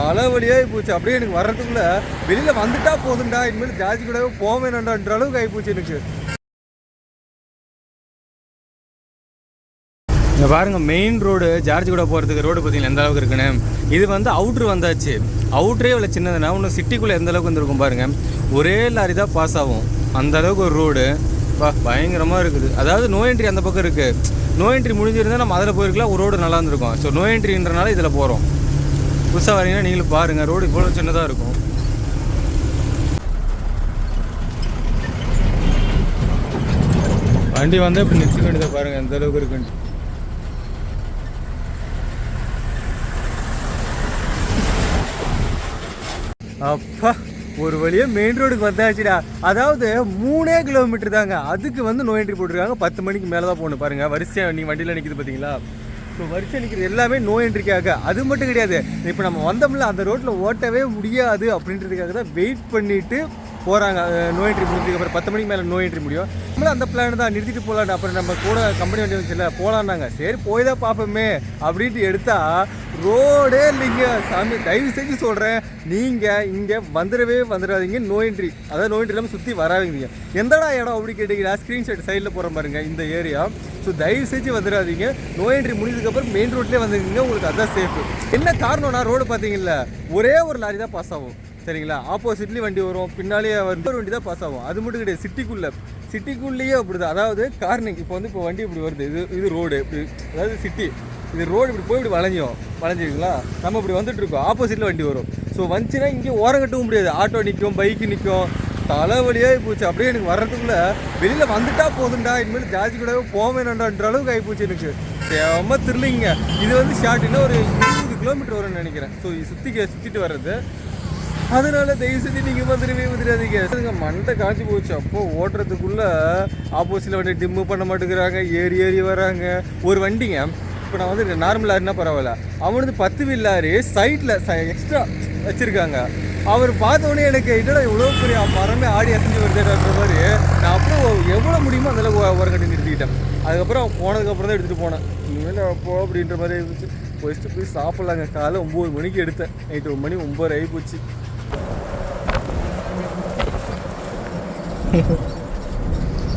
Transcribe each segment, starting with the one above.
தலைவலியாக போச்சு. அப்படியே எனக்கு வர்றதுக்குள்ள வெளியில் வந்துட்டா போதும்டா இனிமேல் ஜாதி கூடவே போக அளவுக்கு ஆகிப்போச்சு எனக்கு. இங்கே பாருங்க மெயின் ரோடு ஜார்ஜ் கூட போகிறதுக்கு ரோடு பார்த்தீங்களா? எந்த அளவுக்கு இருக்குன்னு? இது வந்து அவுட்ரு வந்தாச்சு. அவுட்ரே இவ்வளோ சின்னதுன்னா இன்னும் சிட்டிக்குள்ளே எந்த அளவுக்கு வந்துருக்கும் பாருங்கள் ஒரே லாரி தான் பாஸ் ஆகும். அந்த அளவுக்கு ஒரு ரோடு பா பயங்கரமாக இருக்குது. அதாவது நோ என்ட்ரி அந்த பக்கம் இருக்குது நோ என்ட்ரி முடிஞ்சிருந்தால் நம்ம அதில் போயிருக்கலாம் ஒரு ரோடு நல்லா இருந்திருக்கும். ஸோ நோ என்ட்ரின்றனால இதில் போகிறோம் புதுசாக வரீங்கன்னா நீங்களும் பாருங்கள் ரோடு இவ்வளோ சின்னதாக இருக்கும். வண்டி வந்து இப்படி நிறுத்த வேண்டியதை பாருங்கள் எந்த அளவுக்கு இருக்குன்ட்டு அப்பா ஒரு வழியா மெயின் ரோடுக்கு வந்தாச்சுடா. அதாவது மூணே கிலோமீட்டர் தாங்க. அதுக்கு வந்து நோ என்ட்ரி போட்டிருக்காங்க. பத்து மணிக்கு மேலே தான் போகணும் பாருங்க. வரிசையாக நீங்கள் வண்டியில் நிற்கிது பார்த்தீங்களா இப்போ வரிசை நிற்கிறது எல்லாமே நோ என்ட்ரிக்காக அது மட்டும் கிடையாது. இப்போ நம்ம வந்தோம்ல அந்த ரோட்டில் ஓட்டவே முடியாது அப்படின்றதுக்காக தான் வெயிட் பண்ணிட்டு போகிறாங்க நோ என்ட்ரி முடிஞ்சதுக்கு அப்புறம் பத்து மணிக்கு மேலே நோ என்ட்ரி முடியும். நம்மளும் அந்த பிளான் தான் நிறுத்திட்டு போகலான்னு அப்புறம் நம்ம கூட கம்பெனி வண்டி வந்துச்சுல போகலான்னாங்க சரி போய் தான் பார்ப்போமே அப்படின்ட்டு எடுத்தால் ரோடே இல்லைங்க. சாமி தயவு செஞ்சு சொல்கிறேன் நீங்கள் இங்கே வந்துடவே வந்துடாதீங்க. நோயின்றி என்ட்ரி அதாவது நோயின்றி இல்லாமல் சுற்றி வராதீங்க. எந்தடா இடம் அப்படி கேட்டீங்களா ஸ்க்ரீன்ஷாட் சைடில் போகிற பாருங்க இந்த ஏரியா ஸோ தயவு செஞ்சு வந்துடாதீங்க. நோயின்றி என்ட்ரி முடிஞ்சதுக்கப்புறம் மெயின் ரோட்லேயே வந்துருக்கீங்க உங்களுக்கு அதுதான் சேஃபு என்ன காரணம்னா ரோடு பார்த்தீங்களா ஒரே ஒரு லாரி தான் பாஸ் ஆகும். சரிங்களா? ஆப்போசிட்லேயும் வண்டி வரும். பின்னாலேயே வந்து வண்டி தான் பாஸ் ஆகும். அது மட்டும் கிடையாது சிட்டிக்குள்ளே சிட்டிக்குள்ளேயே அப்படிதான். அதாவது கார்னிங் இப்போ வந்து இப்போ வண்டி இப்படி வருது. இது இது ரோடு இப்படி அதாவது சிட்டி இது ரோடு இப்படி போய் இப்படி வளைஞ்சோம் வளைஞ்சிருங்களா நம்ம இப்படி வந்துட்டு இருக்கோம் ஆப்போசிட்டில் வண்டி வரும். ஸோ வந்துச்சுன்னா இங்கே ஓரம் கட்டவும் முடியாது. ஆட்டோ நிற்கும் பைக்கு நிற்கும் தலைவலியாக போச்சு. அப்படியே எனக்கு வர்றதுக்குள்ள வெளியில் வந்துட்டா போதும்டா. இனிமேல் ஜாதி கூடவே போக அளவுக்கு ஆகிப்போச்சு எனக்கு. செம்ம திருலிங்க இது வந்து ஷார்ட்னா ஒரு இருபது கிலோமீட்டர் வரும்னு நினைக்கிறேன். ஸோ சுற்றி சுற்றிட்டு வர்றது. அதனால தயவு செஞ்சு நீங்கள் வந்துடவே வந்துடாதீங்க. மண்டை காய்ச்சி போச்சு. அப்போ ஓட்டுறதுக்குள்ள ஆப்போசிட்டில் வண்டி டிம்மு பண்ண மாட்டேங்கிறாங்க. ஏறி ஏறி வராங்க. ஒரு வண்டிங்க. இப்போ நான் வந்து நார்மலாக லாரினா பரவாயில்ல. அவன் வந்து பத்து வில்லாரு ச எக்ஸ்ட்ரா வச்சுருக்காங்க. அவர் பார்த்த எனக்கு என்னடா இவ்வளோ பெரிய மரமே ஆடி அசைஞ்சு வருதுன்ற மாதிரி நான் அப்புறம் எவ்வளோ முடியுமோ அதில் உரம் கட்டி நிறுத்திக்கிட்டேன். அதுக்கப்புறம் போனதுக்கப்புறம் தான் எடுத்துகிட்டு போனேன். இனிமேல் போ அப்படின்ற மாதிரி இருந்துச்சு ஃபஸ்ட்டு போய் சாப்பிட்லாங்க. காலை ஒம்பது மணிக்கு எடுத்தேன். நைட்டு ஒரு மணி ஒம்பது ஆகி போச்சு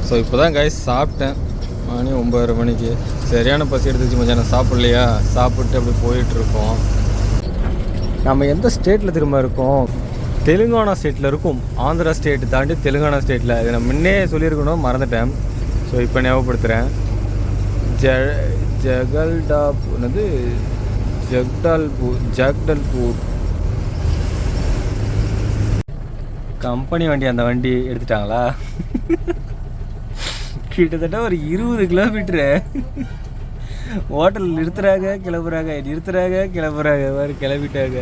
ஸோ இப்போ தான் கைஸ் சாப்பிட்டேன். மணி ஒம்பதரை மணிக்கு. சரியான பசி எடுத்துச்சு மச்சான். சாப்பிட்லையா? சாப்பிட்டு அப்படி போயிட்டுருக்கோம். நம்ம எந்த ஸ்டேட்டில் திரும்ப இருக்கோம்? தெலுங்கானா ஸ்டேட்டில் இருக்கும். ஆந்திரா ஸ்டேட் தாண்டி தெலுங்கானா ஸ்டேட்டில் இதை நான் முன்னே சொல்லியிருக்கணும் மறந்துட்டேன். ஸோ இப்போ ஞாபகப்படுத்துகிறேன் ஜ ஜகல்டாப் என்னது? ஜக்டால்பூர் ஜக்டல்பூர். கம்பெனி வண்டி அந்த வண்டி எடுத்துட்டாங்களா? கிட்டத்தட்ட ஒரு இருபது கிலோமீட்டரு ஹோட்டலில் நிறுத்துறாங்க கிளம்புறாங்க நிறுத்துறாங்க கிளம்புறாங்க மாதிரி கிளம்பிட்டாங்க.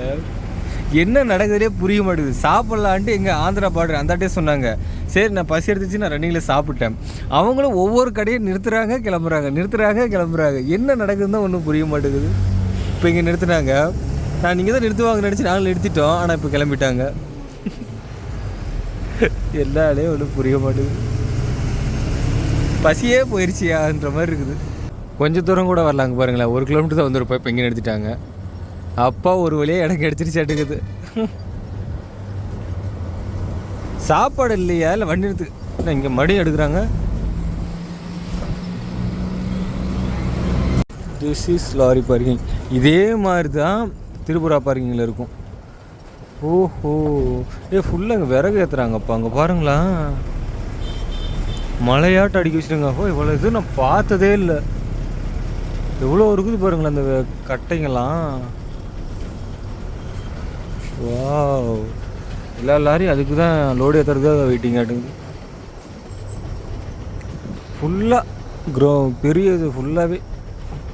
என்ன நடக்குதுனே புரிய மாட்டேங்குது. சாப்பிட்லான்ட்டு எங்கள் ஆந்திரா பாடுற அந்தாட்டே சொன்னாங்க. சரி நான் பசி எடுத்துச்சு நான் ரன்னிங்கில் சாப்பிட்டேன். அவங்களும் ஒவ்வொரு கடையும் நிறுத்துறாங்க கிளம்புறாங்க நிறுத்துறாங்க கிளம்புறாங்க. என்ன நடக்குதுன்னு தான் ஒன்றும் புரிய மாட்டேங்குது. இப்போ இங்கே நிறுத்துனாங்க. நான் நீங்கள் தான் நிறுத்துவாங்க நினச்சி நாங்களும் நிறுத்திட்டோம். ஆனால் இப்போ கிளம்பிட்டாங்க. எல்லாலே ஒன்றும் புரிய மாட்டேங்குது. பசியே போயிடுச்சியான்ற மாதிரி இருக்குது. கொஞ்சம் தூரம் கூட வரலாங்க பாருங்களேன். ஒரு கிலோமீட்டர் தான் வந்துருப்போம். இப்போ இங்கே எடுத்துட்டாங்க. அப்பா ஒரு வழியாக எனக்கு எடுத்துருச்சாட்டுக்குது சாப்பாடு இல்லையா? இல்லை வண்டி எடுத்து. இல்லை இங்கே மடி எடுக்கிறாங்க? திஸ் இஸ் லாரி பார்க்கிங் இதே மாதிரி தான் திருபுரா பார்க்கிங்கில் இருக்கும். ஓஹோ. ஏ ஃபுல்லாக விறகு ஏற்றுறாங்கப்பா அங்கே பாருங்களா மழையாட்டம் அடிக்க வச்சுருங்க ஓ இவ்வளோ இது நான் பார்த்ததே இல்லை. எவ்வளோ இருக்குது பாருங்களேன் அந்த கட்டைங்கெல்லாம். வாவ். எல்லா லாரியும் அதுக்கு தான் லோடு ஏற்றுறதுக்காக வெயிட்டிங் ஆட்டுங்க ஃபுல்லாக க்ரோ பெரிய இது ஃபுல்லாகவே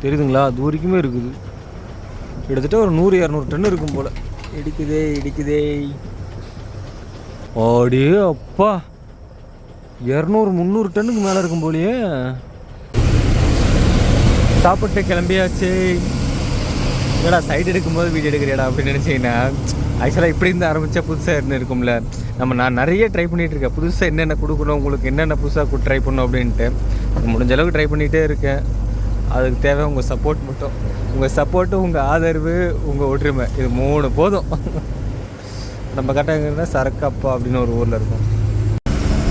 தெரியுதுங்களா? அது வரைக்குமே இருக்குது. கிட்டத்தட்ட ஒரு நூறு இரநூறு டன் இருக்கும் போல். இடிக்குதே இடிக்குதே. ஆடியே அப்பா இரநூறு முந்நூறு டன்னுக்கு மேலே இருக்கும் போலயே. சாப்பிட்டு கிளம்பியாச்சு. ஏடா சைடு எடுக்கும்போது வீடியோ எடுக்கிறியாடா அப்படின்னு நினச்சிங்கன்னா ஆக்சுவலாக இப்படி இருந்து ஆரம்பித்தா புதுசாக இருந்து இருக்கும்ல? நம்ம நான் நிறைய ட்ரை பண்ணிகிட்டு இருக்கேன். புதுசாக என்னென்ன கொடுக்கணும் உங்களுக்கு என்னென்ன புதுசாக ட்ரை பண்ணணும் அப்படின்ட்டு. முடிஞ்ச அளவுக்கு ட்ரை பண்ணிகிட்டே இருக்கேன். அதுக்கு தேவை உங்கள் சப்போர்ட் மட்டும். உங்கள் சப்போர்ட்டு உங்கள் ஆதரவு உங்கள் ஒற்றுமை. இது மூணு போதும். நம்ம கட்டாங்கன்னா சரக்கப்பா அப்படின்னு ஒரு ஊரில் இருக்கும்.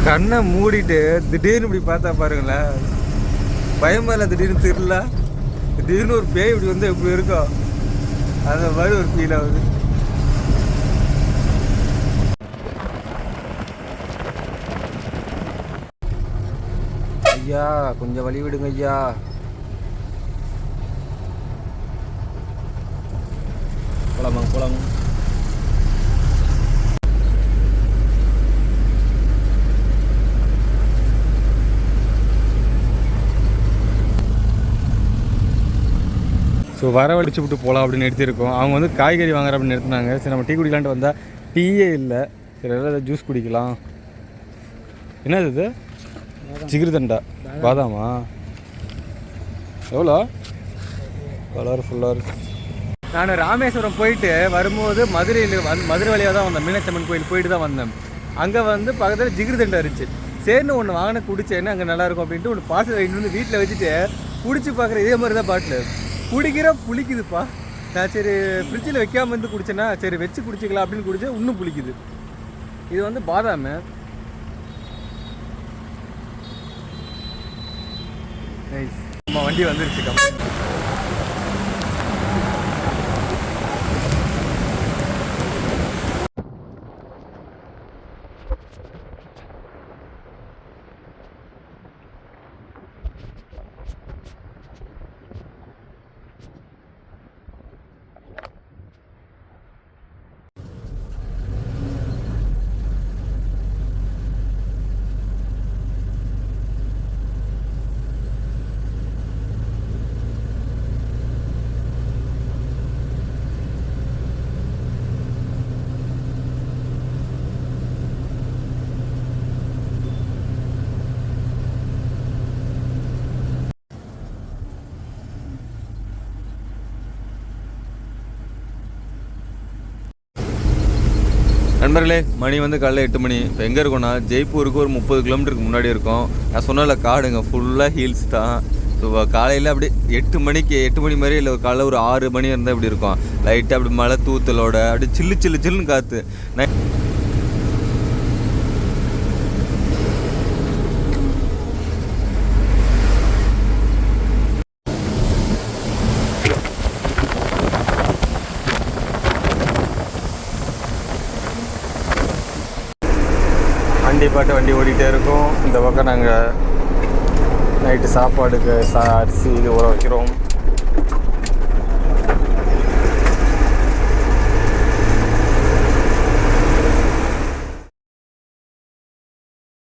கண்ணை மூடிட்டு திடீர்னு இப்படி பார்த்தா பாருங்களேன். பயமா இல்லை திடீர்னு திருல திடீர்னு ஒரு பேய் இப்படி வந்து எப்படி இருக்கும் அந்த மாதிரி ஒரு ஃபீல் ஆகுது ஐயா கொஞ்சம் வழி விடுங்க ஐயா. போலாமா போலாமா? ஸோ வரவழைச்சு விட்டு போகலாம் அப்படின்னு நிறுத்தியிருக்கோம் அவங்க வந்து காய்கறி வாங்குற அப்படின்னு நிறுத்தினாங்க சரி நம்ம டீ குடிக்கலான்ட்டு வந்தால் டீயே இல்லை. சரி ஏதாவது ஜூஸ் குடிக்கலாம். என்னது இது? சிகிரி தண்டா பாதாமா. எவ்வளோ? கலர்ஃபுல்லாக இருக்கு. நான் ராமேஸ்வரம் போயிட்டு வரும்போது மதுரையில் வந் மதுரை வழியாக தான் வந்தேன். மீனாட்சம்மன் கோயில் போயிட்டு தான் வந்தேன். அங்கே வந்து பக்கத்தில் ஜிகிரி தண்டா இருந்துச்சு சரின்னு ஒன்று வாங்கின குடிச்சேன்னு அங்கே நல்லாயிருக்கும் அப்படின்ட்டு ஒன்று பார்சல் வாங்கிட்டு வந்து வீட்டில் வச்சுட்டு குடிச்சு பார்க்குற இதே மாதிரி தான் பாட்டில். குடிக்கிற புளிக்குதுப்பா. நான் சரி ஃப்ரிட்ஜில் வைக்காம இருந்து குடிச்சேன்னா சரி வச்சு குடிச்சிக்கலாம் அப்படின்னு குடிச்சா இன்னும் புளிக்குது. இது வந்து பாதாம. நம்ம வண்டி வந்துருச்சு கம்பெனி நண்பர்களே மணி வந்து காலைல எட்டு மணி. இப்போ எங்கே இருக்கோம்னா ஜெய்ப்பூருக்கு ஒரு முப்பது கிலோமீட்டருக்கு முன்னாடி இருக்கோம். நான் சொன்னல காடுங்க ஃபுல்லாக ஹீல்ஸ் தான். ஸோ காலையில் அப்படி எட்டு மணிக்கு எட்டு மணி மாதிரி இல்லை காலைல ஒரு ஆறு மணி இருந்தால் இப்படி இருக்கும். லைட்டாக அப்படி மழை தூத்தலோட அப்படி சில்லு சில்லு சில்லுன்னு காற்று நை வண்டி பாட்டு வண்டி ஓடிக்கிட்டே இருக்கும். இந்த பக்கம் நாங்கள் நைட்டு சாப்பாடுக்கு சா அரிசி இது ஊற வைக்கிறோம்.